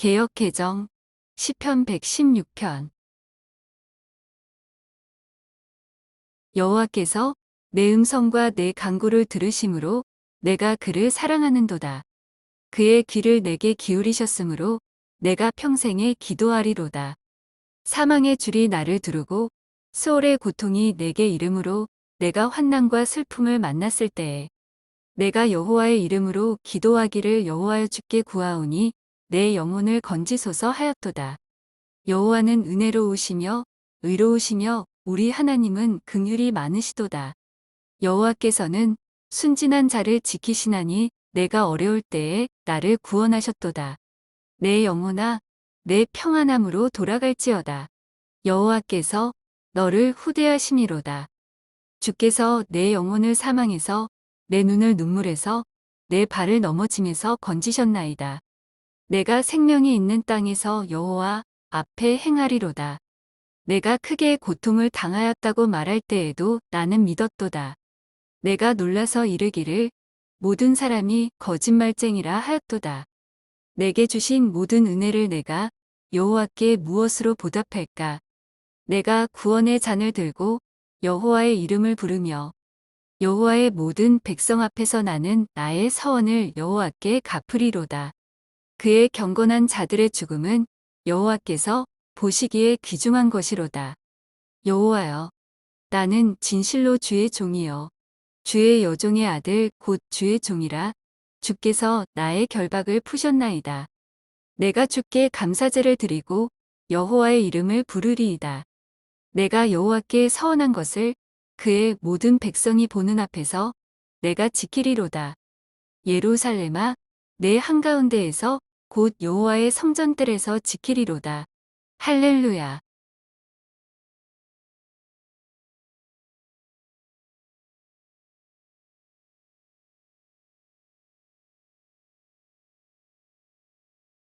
개역 개정 시편 116편 여호와께서 내 음성과 내 간구를 들으심으로 내가 그를 사랑하는도다. 그의 귀를 내게 기울이셨으므로 내가 평생에 기도하리로다. 사망의 줄이 나를 두르고 수월의 고통이 내게 이름으로 내가 환난과 슬픔을 만났을 때에 내가 여호와의 이름으로 기도하기를 여호와여 주께 구하오니 내 영혼을 건지소서 하였도다. 여호와는 은혜로우시며 의로우시며 우리 하나님은 긍휼이 많으시도다. 여호와께서는 순진한 자를 지키시나니 내가 어려울 때에 나를 구원하셨도다. 내 영혼아 내 평안함으로 돌아갈지어다. 여호와께서 너를 후대하심이로다. 주께서 내 영혼을 사망해서 내 눈을 눈물에서 내 발을 넘어짐에서 건지셨나이다. 내가 생명이 있는 땅에서 여호와 앞에 행하리로다. 내가 크게 고통을 당하였다고 말할 때에도 나는 믿었도다. 내가 놀라서 이르기를 모든 사람이 거짓말쟁이라 하였도다. 내게 주신 모든 은혜를 내가 여호와께 무엇으로 보답할까? 내가 구원의 잔을 들고 여호와의 이름을 부르며 여호와의 모든 백성 앞에서 나는 나의 서원을 여호와께 갚으리로다. 그의 경건한 자들의 죽음은 여호와께서 보시기에 귀중한 것이로다. 여호와여, 나는 진실로 주의 종이요. 주의 여종의 아들 곧 주의 종이라 주께서 나의 결박을 푸셨나이다. 내가 주께 감사제를 드리고 여호와의 이름을 부르리이다. 내가 여호와께 서원한 것을 그의 모든 백성이 보는 앞에서 내가 지키리로다. 예루살렘아, 내 한가운데에서 곧 여호와의 성전들에서 지키리로다. 할렐루야.